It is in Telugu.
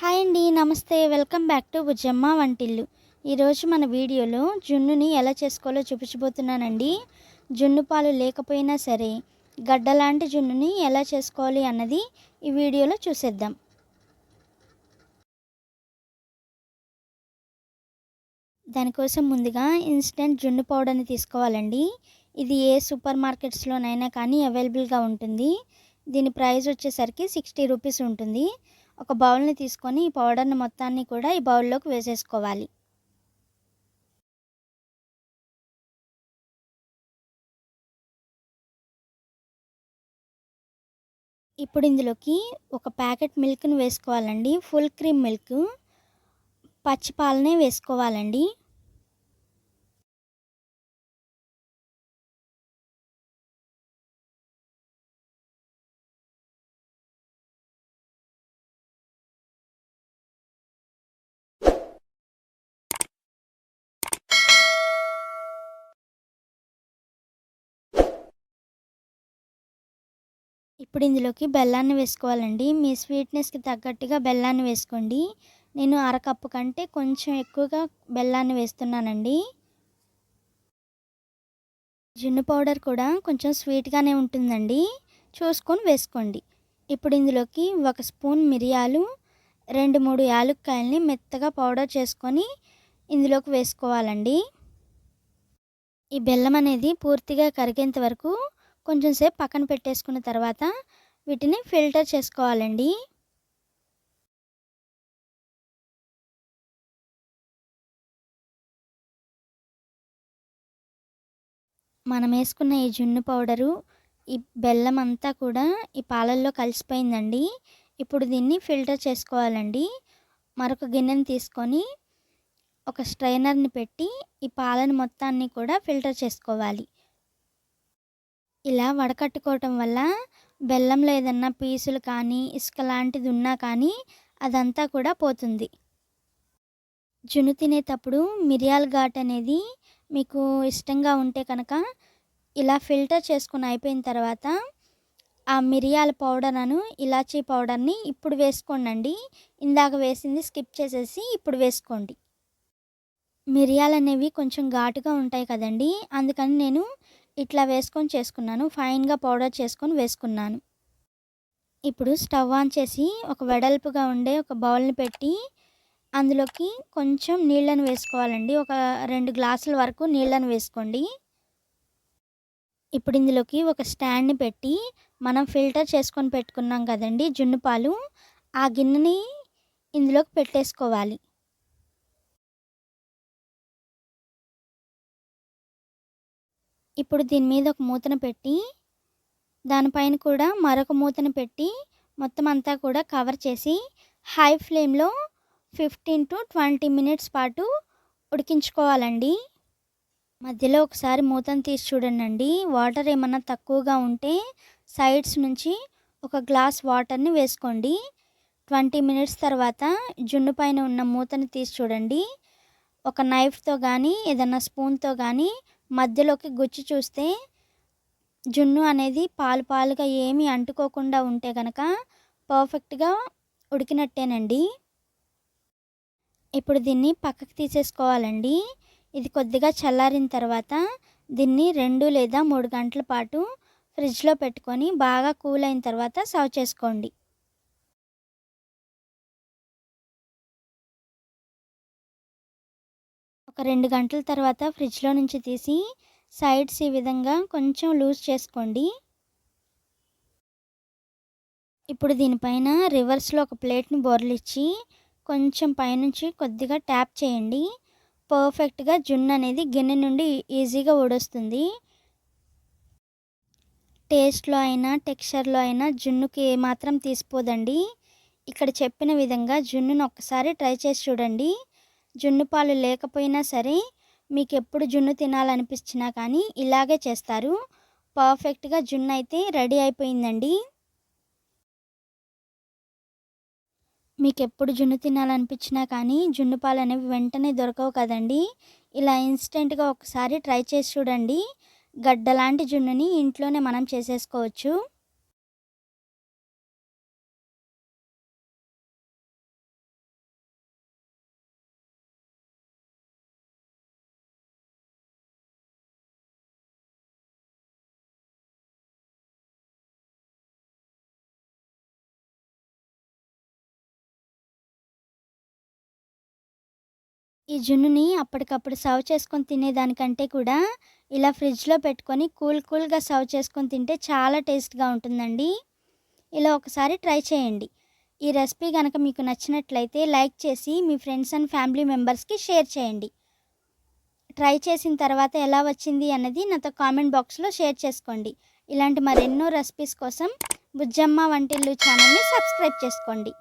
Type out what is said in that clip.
హాయ్ అండి నమస్తే. వెల్కమ్ బ్యాక్ టు బుజ్జమ్మ వంటిల్లు. ఈరోజు మన వీడియోలో జున్నుని ఎలా చేసుకోవాలో చూపించబోతున్నానండి. జున్ను పాలు లేకపోయినా సరే గడ్డలాంటి జున్నుని ఎలా చేసుకోవాలి అన్నది ఈ వీడియోలో చూసేద్దాం. దానికోసం ముందుగా ఇన్స్టెంట్ జున్ను పౌడర్ని తీసుకోవాలండి. ఇది ఏ సూపర్ మార్కెట్స్లోనైనా కానీ అవైలబుల్గా ఉంటుంది. దీని ప్రైస్ వచ్చేసరికి సిక్స్టీ రూపీస్ ఉంటుంది. ఒక బౌల్ని తీసుకొని ఈ పౌడర్ని మొత్తాన్ని కూడా ఈ బౌల్లోకి వేసేసుకోవాలి. ఇప్పుడు ఇందులోకి ఒక ప్యాకెట్ మిల్క్ని వేసుకోవాలండి. ఫుల్ క్రీమ్ మిల్క్ పచ్చి పాలనే వేసుకోవాలండి. ఇప్పుడు ఇందులోకి బెల్లాన్ని వేసుకోవాలండి. మీ స్వీట్నెస్కి తగ్గట్టుగా బెల్లాన్ని వేసుకోండి. నేను అరకప్పు కంటే కొంచెం ఎక్కువగా బెల్లాన్ని వేస్తున్నానండి. జున్ను పౌడర్ కూడా కొంచెం స్వీట్గానే ఉంటుందండి. చూసుకొని వేసుకోండి. ఇప్పుడు ఇందులోకి ఒక స్పూన్ మిరియాలు రెండు మూడు యాలుక్కాయల్ని మెత్తగా పౌడర్ చేసుకొని ఇందులోకి వేసుకోవాలండి. ఈ బెల్లం అనేది పూర్తిగా కరిగేంత వరకు కొంచెం సేపు పక్కన పెట్టేసుకున్న తర్వాత వీటిని ఫిల్టర్ చేసుకోవాలండి. మనం వేసుకున్న ఈ జున్ను పౌడరు ఈ బెల్లం అంతా కూడా ఈ పాలల్లో కలిసిపోయిందండి. ఇప్పుడు దీన్ని ఫిల్టర్ చేసుకోవాలండి. మరొక గిన్నెని తీసుకొని ఒక స్ట్రైనర్ని పెట్టి ఈ పాలను మొత్తాన్ని కూడా ఫిల్టర్ చేసుకోవాలి. ఇలా వడకట్టుకోవటం వల్ల బెల్లంలో ఏదన్నా పీసులు కానీ ఇసుక లాంటిది ఉన్నా కానీ అదంతా కూడా పోతుంది. జున్ను తినేటప్పుడు మిరియాల ఘాట్ అనేది మీకు ఇష్టంగా ఉంటే కనుక ఇలా ఫిల్టర్ చేసుకుని అయిపోయిన తర్వాత ఆ మిరియాల పౌడర్ను ఇలాచీ పౌడర్ని ఇప్పుడు వేసుకోండి ఇందాక వేసింది స్కిప్ చేసేసి ఇప్పుడు వేసుకోండి. మిరియాలు అనేవి కొంచెం ఘాటుగా ఉంటాయి కదండి అందుకని నేను ఇట్లా వేసుకొని చేసుకున్నాను. ఫైన్గా పౌడర్ చేసుకొని వేసుకున్నాను. ఇప్పుడు స్టవ్ ఆన్ చేసి ఒక వెడల్పుగా ఉండే ఒక బౌల్ని పెట్టి అందులోకి కొంచెం నీళ్ళను వేసుకోవాలండి. ఒక రెండు గ్లాసుల వరకు నీళ్ళను వేసుకోండి. ఇప్పుడు ఇందులోకి ఒక స్టాండ్ని పెట్టి మనం ఫిల్టర్ చేసుకొని పెట్టుకున్నాం కదండి జున్ను పాలు ఆ గిన్నెని ఇందులోకి పెట్టేసుకోవాలి. ఇప్పుడు దీని మీద ఒక మూతను పెట్టి దానిపైన కూడా మరొక మూతను పెట్టి మొత్తం అంతా కూడా కవర్ చేసి హై ఫ్లేమ్లో ఫిఫ్టీన్ టు ట్వంటీ మినిట్స్ పాటు ఉడికించుకోవాలండి. మధ్యలో ఒకసారి మూతను తీసి చూడండి వాటర్ ఏమన్నా తక్కువగా ఉంటే సైడ్స్ నుంచి ఒక గ్లాస్ వాటర్ని వేసుకోండి. ట్వంటీ మినిట్స్ తర్వాత జున్ను పైన ఉన్న మూతను తీసి చూడండి. ఒక నైఫ్తో కానీ ఏదన్నా స్పూన్తో కానీ మధ్యలోకి గుచ్చి చూస్తే జున్ను అనేది పాలు పాలుగా ఏమీ అంటుకోకుండా ఉంటే కనుక పర్ఫెక్ట్గా ఉడికినట్టేనండి. ఇప్పుడు దీన్ని పక్కకు తీసేసుకోవాలండి. ఇది కొద్దిగా చల్లారిన తర్వాత దీన్ని రెండు లేదా మూడు గంటల పాటు ఫ్రిడ్జ్లో పెట్టుకొని బాగా కూల్ అయిన తర్వాత సర్వ్ చేసుకోండి. ఒక రెండు గంటల తర్వాత ఫ్రిడ్జ్లో నుంచి తీసి సైడ్స్ ఈ విధంగా కొంచెం లూజ్ చేసుకోండి. ఇప్పుడు దీనిపైన రివర్స్లో ఒక ప్లేట్ని బోర్లిచ్చి కొంచెం పైనుంచి కొద్దిగా ట్యాప్ చేయండి. పర్ఫెక్ట్గా జున్ను అనేది గిన్నె నుండి ఈజీగా ఊడొస్తుంది. టేస్ట్లో అయినా టెక్స్చర్లో అయినా జున్నుకి ఏమాత్రం తీసిపోదండి. ఇక్కడ చెప్పిన విధంగా జున్నును ఒక్కసారి ట్రై చేసి చూడండి. జున్ను పాలు లేకపోయినా సరే మీకు ఎప్పుడు జున్ను తినాలనిపించినా కానీ ఇలాగే చేస్తారు. పర్ఫెక్ట్గా జున్ను అయితే రెడీ అయిపోయిందండి. మీకు ఎప్పుడు జున్ను తినాలనిపించినా కానీ జున్ను పాలు అనేవి వెంటనే దొరకవు కదండి. ఇలా ఇన్స్టెంట్గా ఒకసారి ట్రై చేసి చూడండి. గడ్డలాంటి జున్నుని ఇంట్లోనే మనం చేసేసుకోవచ్చు. ఈ జున్నుని అప్పటికప్పుడు సర్వ్ చేసుకొని తినేదానికంటే కూడా ఇలా ఫ్రిడ్జ్లో పెట్టుకొని కూల్ కూల్గా సర్వ్ చేసుకొని తింటే చాలా టేస్ట్గా ఉంటుందండి. ఇలా ఒకసారి ట్రై చేయండి. ఈ రెసిపీ కనుక మీకు నచ్చినట్లయితే లైక్ చేసి మీ ఫ్రెండ్స్ అండ్ ఫ్యామిలీ మెంబర్స్కి షేర్ చేయండి. ట్రై చేసిన తర్వాత ఎలా వచ్చింది అన్నది నాతో కామెంట్ బాక్స్లో షేర్ చేసుకోండి. ఇలాంటి మరెన్నో రెసిపీస్ కోసం బుజ్జమ్మ వంటిల్లు ఛానల్ని సబ్స్క్రైబ్ చేసుకోండి.